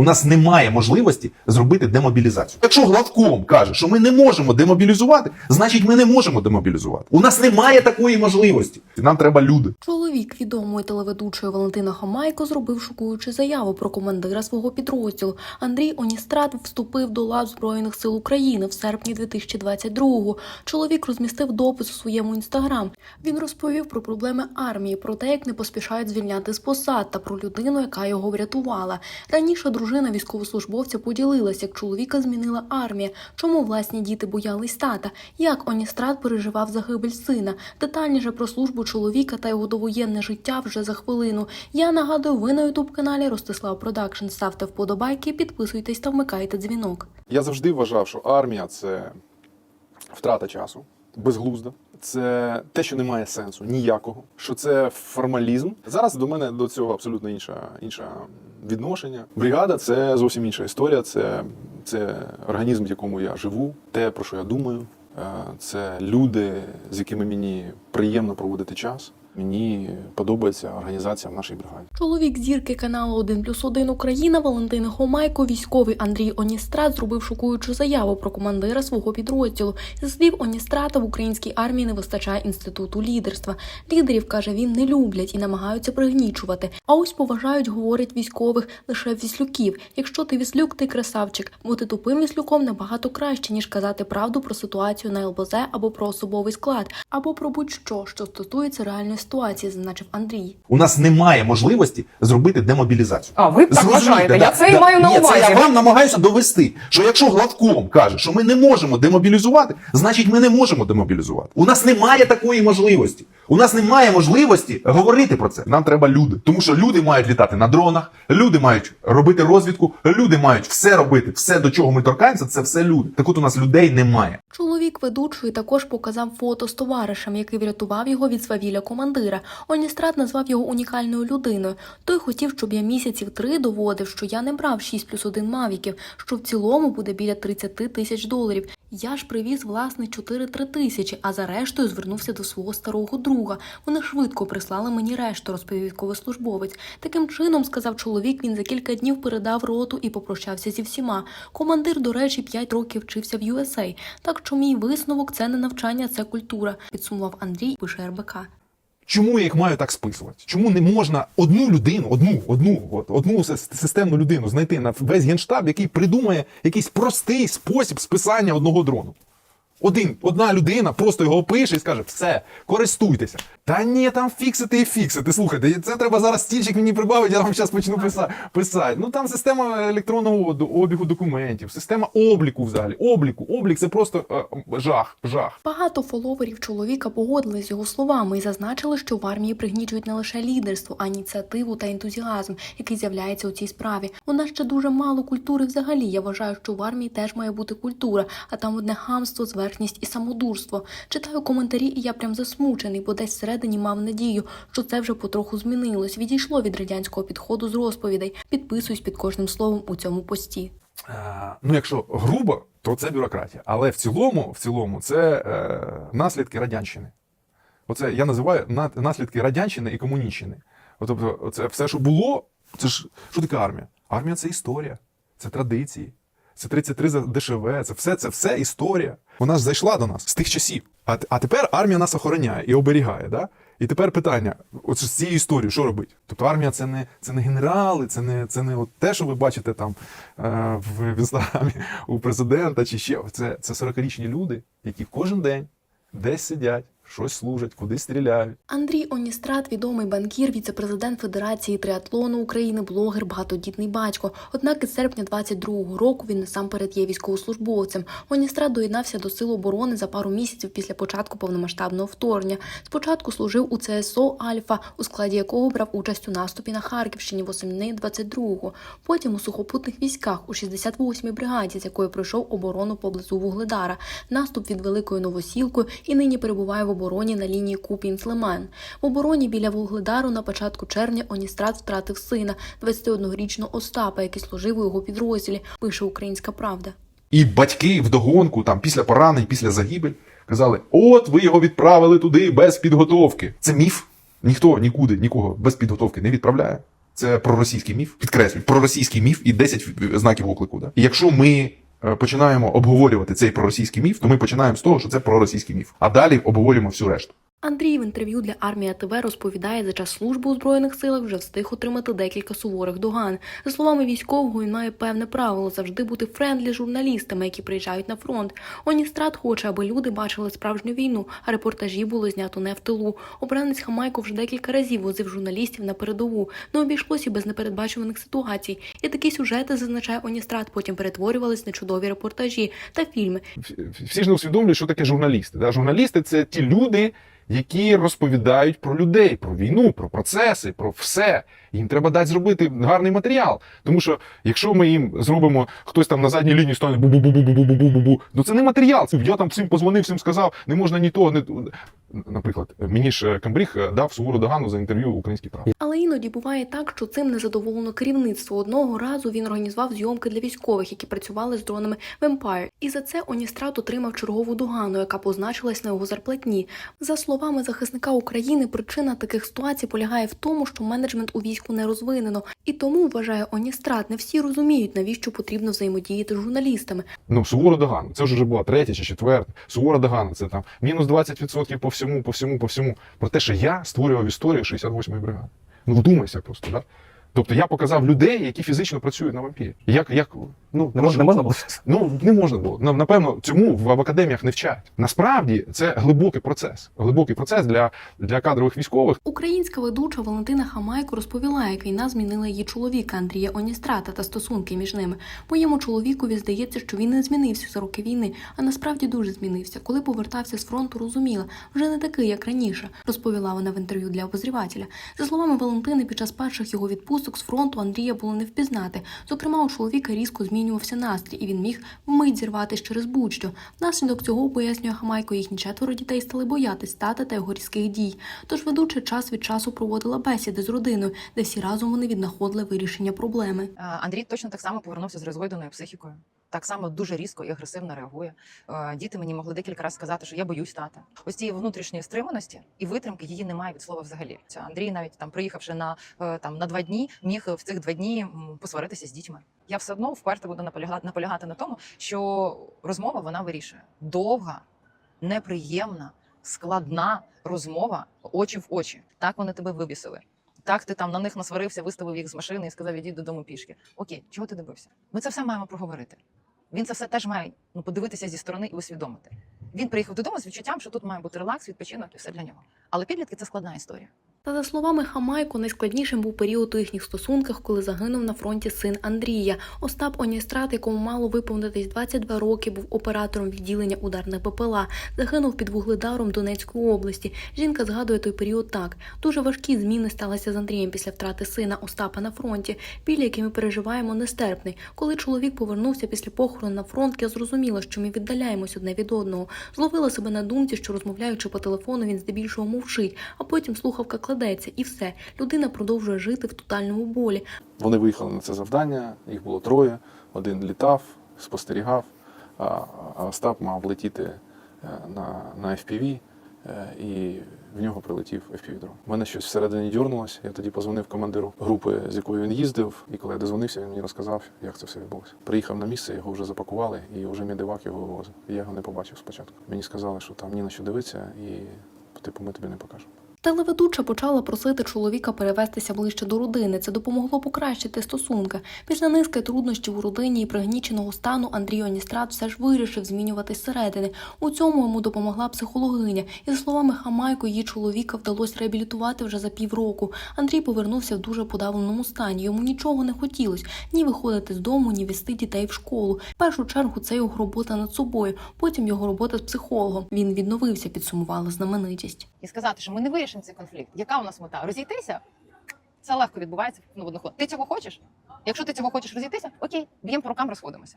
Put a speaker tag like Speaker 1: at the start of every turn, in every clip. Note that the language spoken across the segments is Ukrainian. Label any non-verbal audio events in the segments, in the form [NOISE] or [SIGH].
Speaker 1: У нас немає можливості зробити демобілізацію. Якщо главком каже, що ми не можемо демобілізувати, значить ми не можемо демобілізувати. У нас немає такої можливості. Нам треба люди.
Speaker 2: Чоловік відомої телеведучої Валентина Хамайко зробив шокуючу заяву про командира свого підрозділу. Андрій Оністрат вступив до лав Збройних сил України в серпні 2022-го. Чоловік розмістив допис у своєму інстаграм. Він розповів про проблеми армії, про те, як не поспішають звільняти з посад та про людину, яка його врятувала. Раніше дружина військовослужбовця поділилась, як чоловіка змінила армія, чому власні діти боялись тата, як Оністрат переживав загибель сина. Детальніше про службу чоловіка та його довоєнне життя вже за хвилину. Я нагадую, ви на ютуб каналі Ростислав Продакшн. Ставте вподобайки, підписуйтесь та вмикайте дзвінок.
Speaker 3: Я завжди вважав, що армія це втрата часу, безглузда. Це те, що не має сенсу ніякого, що це формалізм. Зараз до мене до цього абсолютно інша, інша відношення. Бригада це зовсім інша історія. Це, це організм, в якому я живу, те, про що я думаю. Е, Це люди, з якими мені приємно проводити час. Мені подобається організація в нашій бригаді.
Speaker 2: Чоловік зірки каналу 1 плюс 1 Україна Валентин Хомайко, військовий Андрій Оністрат зробив шокуючу заяву про командира свого підрозділу. Зі слів Оністрата в українській армії не вистачає інституту лідерства. Лідерів каже, він не люблять і намагаються пригнічувати. А ось поважають, говорять військових лише віслюків. Якщо ти віслюк, ти красавчик. Бути тупим віслюком набагато краще ніж казати правду про ситуацію на ЛБЗ або про особовий склад, або про будь-що, що стосується реальної ситуації, зазначив Андрій.
Speaker 1: У нас немає можливості зробити демобілізацію.
Speaker 4: А, ви так вважаєте?
Speaker 1: да,
Speaker 4: Я це і
Speaker 1: да.
Speaker 4: маю на
Speaker 1: Ні,
Speaker 4: увазі.
Speaker 1: Це я вам намагаюся довести, що якщо главком каже, що ми не можемо демобілізувати, значить ми не можемо демобілізувати. У нас немає такої можливості. У нас немає можливості говорити про це. Нам треба люди. Тому що люди мають літати на дронах, люди мають робити розвідку, люди мають все робити. Все, до чого ми торкаємося, це все люди. Так от у нас людей немає.
Speaker 2: Чоловік ведучої також показав фото з товаришем, який врятував його від свавілля командира. Оністрат назвав його унікальною людиною. Той хотів, щоб я місяців три доводив, що я не брав 6 плюс 1 мавіків, що в цілому буде біля 30 тисяч доларів. Я ж привіз власне 4-3 тисячі, а за рештою звернувся до свого старого друга. Вони швидко прислали мені решту, розповів військовослужбовець. Таким чином, сказав чоловік, він за кілька днів передав роту і попрощався зі всіма. Командир, до речі, 5 років вчився в USA. Так що мій висновок це не навчання, це культура, підсумував Андрій, пише РБК.
Speaker 5: Чому я їх маю так списувати? Чому не можна одну людину, одну, одну, от, одну сис- системну людину знайти на весь генштаб, який придумає якийсь простий спосіб списання одного дрону? Один, одна людина просто його опише і скаже: все, користуйтеся. Та ні, там фіксити і фіксити. Слухайте, це треба зараз стільчик мені прибавити, я вам зараз почну писати. писати. Ну там система електронного обігу документів, система обліку взагалі. Обліку, облік це просто е, жах, жах.
Speaker 2: Багато фоловерів чоловіка погодились з його словами і зазначили, що в армії пригнічують не лише лідерство, а ініціативу та ентузіазм, який з'являється у цій справі. У нас ще дуже мало культури взагалі. Я вважаю, що в армії теж має бути культура, а там одне хамство, зверхність і самодурство. Читаю коментарі, і я прям засмучений, бо десь всередині мав надію, що це вже потроху змінилось. Відійшло від радянського підходу з розповідей. Підписуюсь під кожним словом у цьому пості.
Speaker 5: Е, ну, якщо грубо, то це бюрократія. Але в цілому, в цілому, це е, наслідки радянщини. Оце я називаю на- наслідки радянщини і комуніччини. Тобто, це все, що було, це ж що таке армія? Армія це історія, це традиції, це 33 за ДШВ, це все, це все історія. Вона ж зайшла до нас з тих часів. А, а тепер армія нас охороняє і оберігає. Да? І тепер питання: от з цією історією, що робити? Тобто армія це не, це не генерали, це не, це не от те, що ви бачите там е, в інстаграмі у президента чи ще. Це, це 40-річні люди, які кожен день десь сидять, щось служать, кудись стріляють.
Speaker 2: Андрій Оністрат, відомий банкір, віце-президент Федерації триатлону України, блогер, багатодітний батько. Однак із серпня 22-го року він насамперед є військовослужбовцем. Оністрат доєднався до сил оборони за пару місяців після початку повномасштабного вторгнення. Спочатку служив у ЦСО Альфа, у складі якого брав участь у наступі на Харківщині восени 22-го. Потім у сухопутних військах у 68-й бригаді, з якою пройшов оборону поблизу Вугледара, наступ від Великої Новосілкою і нині перебуває в обороні на лінії Купінь-Слиман. В обороні біля Вугледару на початку червня Оністрат втратив сина, 21-річного Остапа, який служив у його підрозділі, пише Українська Правда.
Speaker 1: І батьки вдогонку, там після поранень, після загибель, казали: от ви його відправили туди без підготовки. Це міф. Ніхто нікуди, нікого без підготовки не відправляє. Це проросійський міф. Підкреслюю, проросійський міф і 10 знаків оклику. Да? І якщо ми починаємо обговорювати цей проросійський міф, то ми починаємо з того, що це проросійський міф. А далі обговорюємо всю решту.
Speaker 2: Андрій в інтерв'ю для Армія ТВ розповідає, за час служби у збройних силах вже встиг отримати декілька суворих доган. За словами військового, він має певне правило завжди бути френдлі журналістами, які приїжджають на фронт. Оністрат хоче, аби люди бачили справжню війну, а репортажі було знято не в тилу. Обранець Хамайко вже декілька разів возив журналістів на передову. Не обійшлося без непередбачуваних ситуацій. І такі сюжети, зазначає Оністрат, потім перетворювались на чудові репортажі та фільми.
Speaker 5: Всі ж не усвідомлюють, що таке журналісти. Да? Журналісти це ті люди, які розповідають про людей, про війну, про процеси, про все. Їм треба дати зробити гарний матеріал. Тому що якщо ми їм зробимо, хтось там на задній лінії стане бу-бу-бу-бу-бу-бу-бу-бу, ну це не матеріал. Це я там всім позвонив, всім сказав, не можна ні того, не. Наприклад, мені ж Камбріг е, дав сувору догану за інтерв'ю Українській правді.
Speaker 2: Але іноді буває так, що цим незадоволено керівництво. Одного разу він організував зйомки для військових, які працювали з дронами в Empire. І за це Оністрат отримав чергову догану, яка позначилась на його зарплатні. За словами захисника України, причина таких ситуацій полягає в тому, що менеджмент у війську не розвинено. І тому вважає Оністрат, не всі розуміють, навіщо потрібно взаємодіяти з журналістами.
Speaker 5: Ну, сувору догану. Це вже була третя чи четверта. Сувора догана. Це там мінус 20% по всьому, по всьому, по всьому. Про те, що я створював історію 68-ї бригади. Ну, вдумайся просто, да? Тобто я показав людей, які фізично працюють на вампірі. Як, як, ну,
Speaker 4: Не можна, не можна було? [LAUGHS]
Speaker 5: Ну, не можна було. Напевно, цьому в в академіях не вчать. Насправді це глибокий процес. Глибокий процес для, для кадрових військових.
Speaker 2: Українська ведуча Валентина Хамайко розповіла, як війна змінила її чоловіка Андрія Оністрата та стосунки між ними. Моєму чоловікові здається, що він не змінився за роки війни, а насправді дуже змінився. Коли повертався з фронту, розуміла, вже не такий, як раніше, розповіла вона в інтерв'ю для обозрівателя. За словами Валентини, під час перших його відпусток з фронту Андрія було не впізнати. Зокрема, у чоловіка різко змінювався настрій, і він міг вмить зірватись через будь-що. Внаслідок цього пояснює Хамайко, їхні четверо дітей стали боятись тата та його різких дій. Тож ведуча час від часу проводила бесіди з родиною, де всі разом вони віднаходили вирішення проблеми.
Speaker 6: Андрій точно так само повернувся з розгойданою психікою. Так само дуже різко і агресивно реагує. Е, Діти мені могли декілька разів сказати, що я боюсь тата. Ось цієї внутрішньої стриманості і витримки її немає від слова взагалі. Андрій, навіть там приїхавши на е, там на два дні, міг в цих два дні посваритися з дітьми. Я все одно вперто буду наполягати, наполягати на тому, що розмова вона вирішує. Довга, неприємна, складна розмова очі в очі. Так вони тебе вибісили. Так, ти там на них насварився, виставив їх з машини і сказав, ідіть додому пішки. Окей, чого ти добився? Ми це все маємо проговорити. Він це все теж має ну, подивитися зі сторони і усвідомити. Він приїхав додому з відчуттям, що тут має бути релакс, відпочинок і все для нього. Але підлітки це складна історія.
Speaker 2: Та за словами Хамайко, найскладнішим був період у їхніх стосунках, коли загинув на фронті син Андрія. Остап Оністрат, якому мало виповнитись 22 роки, був оператором відділення ударних БПЛА. Загинув під Вугледаром Донецької області. Жінка згадує той період так: дуже важкі зміни сталися з Андрієм після втрати сина Остапа на фронті. Біль, який ми переживаємо, нестерпний. Коли чоловік повернувся після похорону на фронт, я зрозуміла, що ми віддаляємось одне від одного. Зловила себе на думці, що розмовляючи по телефону, він здебільшого мовчить, а потім слухавка кладеться, і все. Людина продовжує жити в тотальному болі.
Speaker 3: Вони виїхали на це завдання, їх було троє. Один літав, спостерігав, а Остап мав летіти е, на, на FPV, е, і в нього прилетів FPV-дрон. У мене щось всередині дьорнулося. Я тоді позвонив командиру групи, з якою він їздив, і коли я дозвонився, він мені розказав, як це все відбулося. Приїхав на місце, його вже запакували, і вже мідивак його вивозив. Я його не побачив спочатку. Мені сказали, що там ні на що дивитися, і типу ми тобі не покажемо.
Speaker 2: Телеведуча почала просити чоловіка перевестися ближче до родини. Це допомогло покращити стосунки. Після низки труднощів у родині і пригніченого стану Андрій Оністрат все ж вирішив змінюватись зсередини. У цьому йому допомогла психологиня. І за словами Хамайко, її чоловіка вдалося реабілітувати вже за півроку. Андрій повернувся в дуже подавленому стані. Йому нічого не хотілося ні виходити з дому, ні вести дітей в школу. В першу чергу це його робота над собою. Потім його робота з психологом. Він відновився, підсумувала знаменитість.
Speaker 6: І сказати, що ми не вирішимо цей конфлікт. Яка у нас мета? Розійтися? Це легко відбувається ну, в одну. Ти цього хочеш? Якщо ти цього хочеш розійтися, окей, б'ємо по рукам, розходимося.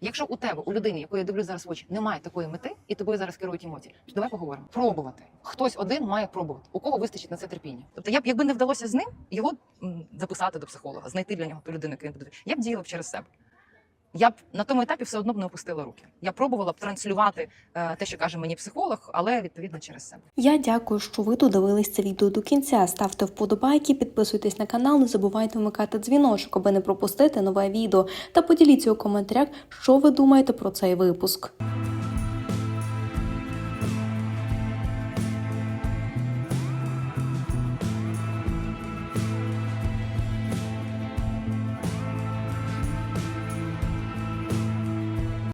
Speaker 6: Якщо у тебе, у людини, якої я дивлюсь зараз в очі, немає такої мети, і тобою зараз керують емоції, то давай поговоримо. Пробувати. Хтось один має пробувати. У кого вистачить на це терпіння? Тобто, я б, якби не вдалося з ним його записати до психолога, знайти для нього людину, яку він буде, я б діяла б через себе. Я б на тому етапі все одно б не опустила руки. Я пробувала б транслювати е, те, що каже мені психолог, але відповідно через себе.
Speaker 2: Я дякую, що ви додивились це відео до кінця. Ставте вподобайки, підписуйтесь на канал, не забувайте вмикати дзвіночок, аби не пропустити нове відео. Та поділіться у коментарях, що ви думаєте про цей випуск.